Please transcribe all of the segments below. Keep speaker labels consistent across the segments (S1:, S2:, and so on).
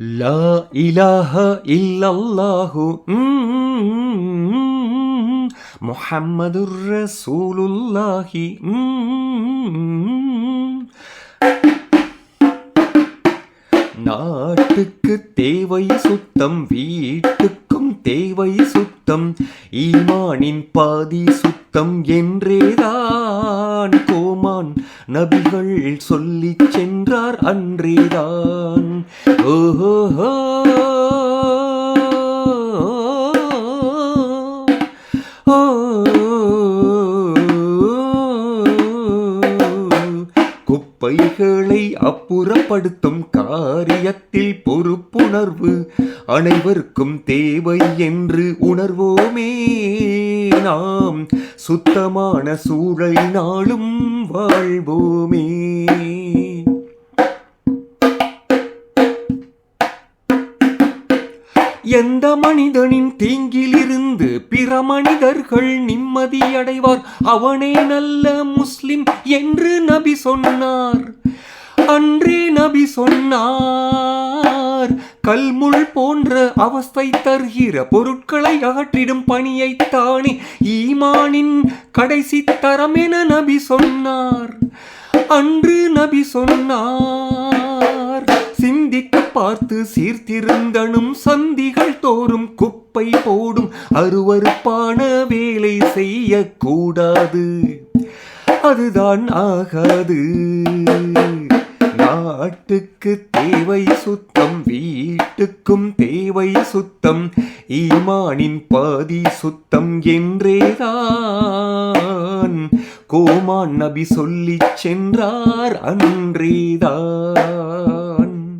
S1: லா இலாஹ இல்லல்லாஹு முஹம்மதுர் ரசூலுல்லாஹி நாட்டுக்கு தேவை சுத்தம் வீட்டுக்கு தேவை சுத்தம் ஈமானின் பாதி சுத்தம் என்றேதான். கோமான் நபிகள் சொல்லிச் சென்றார் அன்றேதான். ஓஹோ குப்பைகளை அப்புறப்படுத்தும் காரியத்தில் பொறுப்புணர்வு அனைவருக்கும் தேவை என்று உணர்வோமே. நாம் சுத்தமான சூழல் நாளும் வாழ்வோமே. எந்த மனிதனின் தீங்கிலிருந்து பிற மனிதர்கள் நிம்மதியடைவார் அவனே நல்ல முஸ்லிம் என்று நபி சொன்னார். அன்றே நபி சொன்னார் கல்முள் போன்ற அவஸ்தை தருகிற பொருட்களை அகற்றிடும் பணியைத்தானே ஈமானின் கடைசி தரம் என நபி சொன்னார். அன்று நபி சொன்னார் சிந்திக்க பார்த்து சீர்திருந்தனும் சந்திகள் தோறும் குப்பை போடும் அருவருப்பான வேலை செய்யக்கூடாது. அதுதான் ஆகாது. நாட்டுக்கு தேவை சுத்தம் வீட்டுக்கும் தேவை சுத்தம். ஈமானின் பாதி சுத்தம் என்றேதான். கோமான் நபி சொல்லிச் சென்றார் அன்றேதான்.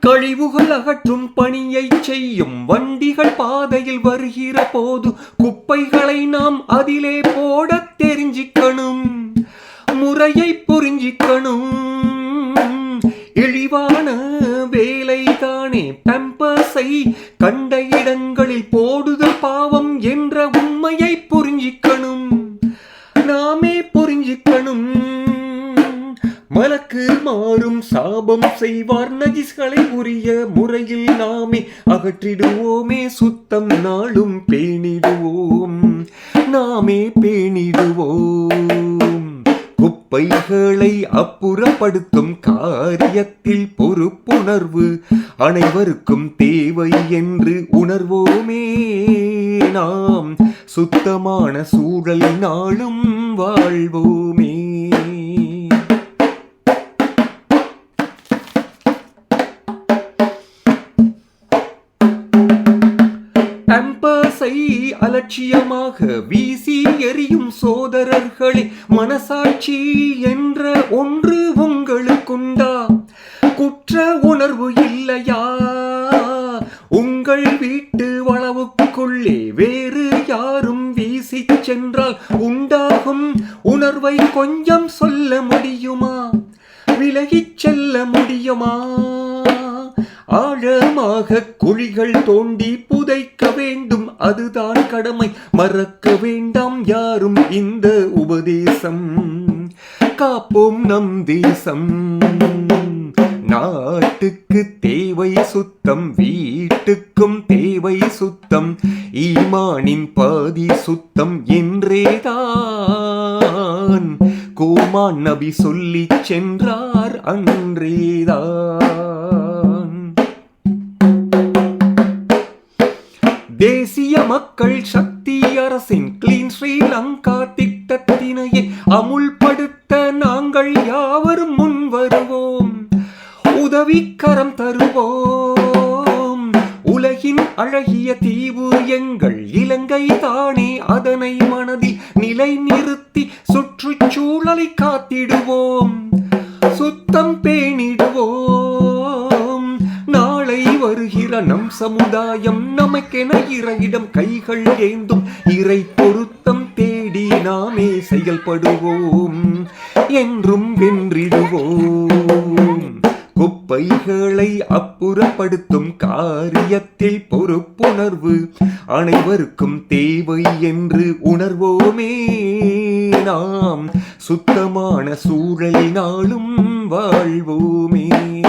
S1: கழிவுகள் அகற்றும் பணியை செய்யும் வண்டிகள் பாதையில் வருகிற போது குப்பைகளை நாம் அதிலே போட தெரிஞ்சிக்கணும். முறையை புரிஞ்சிக்கணும். இழிவான வேலை தானே பம்பஸை கண்ட இடங்களில் போடுதல் பாவம் என்ற உண்மையை புரிஞ்சிக்கணும். நாமே புரிஞ்சிக்கணும். மலக்கு மாறும் சாபம் செய்வார் நஜிஸ்களை உரிய முறையில் நாமே அகற்றிடுவோமே சுத்தம் நாளும் பேணிடுவோம். நாமே பேணிடுவோம். குப்பைகளை அப்புறப்படுத்தும் காரியத்தில் பொறுப்புணர்வு அனைவருக்கும் தேவை என்று உணர்வோமே நாம். சுத்தமான சூழல் நாளும் வாழ்வோமே. அலட்சியமாக வீசி எறியும் சோதரர்களே மனசாட்சி என்ற ஒன்று உங்களுக்குண்டா? குற்ற உணர்வு இல்லையா? உங்கள் வீட்டு வளவுக்குள்ளே வேறு யாரும் வீசிச் சென்றால் உண்டாகும் உணர்வை கொஞ்சம் சொல்ல முடியுமா? விலகிச் செல்ல முடியுமா? ஆழமாக குழிகள் தோண்டி புதைக்க வேண்டும் அதுதான் கடமை. மறக்க வேண்டாம் யாரும் இந்த உபதேசம். காப்போம் நம் தேசம். நாட்டுக்கு தேவை சுத்தம் வீட்டுக்கும் தேவை சுத்தம். ஈமானின் பாதி சுத்தம் என்றேதான். கோமான் நபி சொல்லிச் சென்றார் அன்றேதான். மக்கள் சக்தி அரசின் கிளீன் ஸ்ரீலங்கா திட்டத்தினையே அமுல்படுத்த நாங்கள் யாவரும் முன் வருவோம். உதவிக்கரம் தருவோம். உலகின் அழகிய தீவு எங்கள் இலங்கை தானே அதனை மனதில் நிலை நிறுத்தி சுற்றுச்சூழலை காத்திடுவோம். சுத்தம் பேணிடுவோம். சமுதாயம் நமக்கென இறையிடம் கைகள் ஏந்தும். இறை பொருத்தம் தேடி நாமே செயல்படுவோம். என்றும் வென்றிடுவோம். குப்பைகளை அப்புறப்படுத்தும் காரியத்தில் பொறுப்புணர்வு அனைவருக்கும் தேவை என்று உணர்வோமே நாம். சுத்தமான சூழலினாலும் வாழ்வோமே.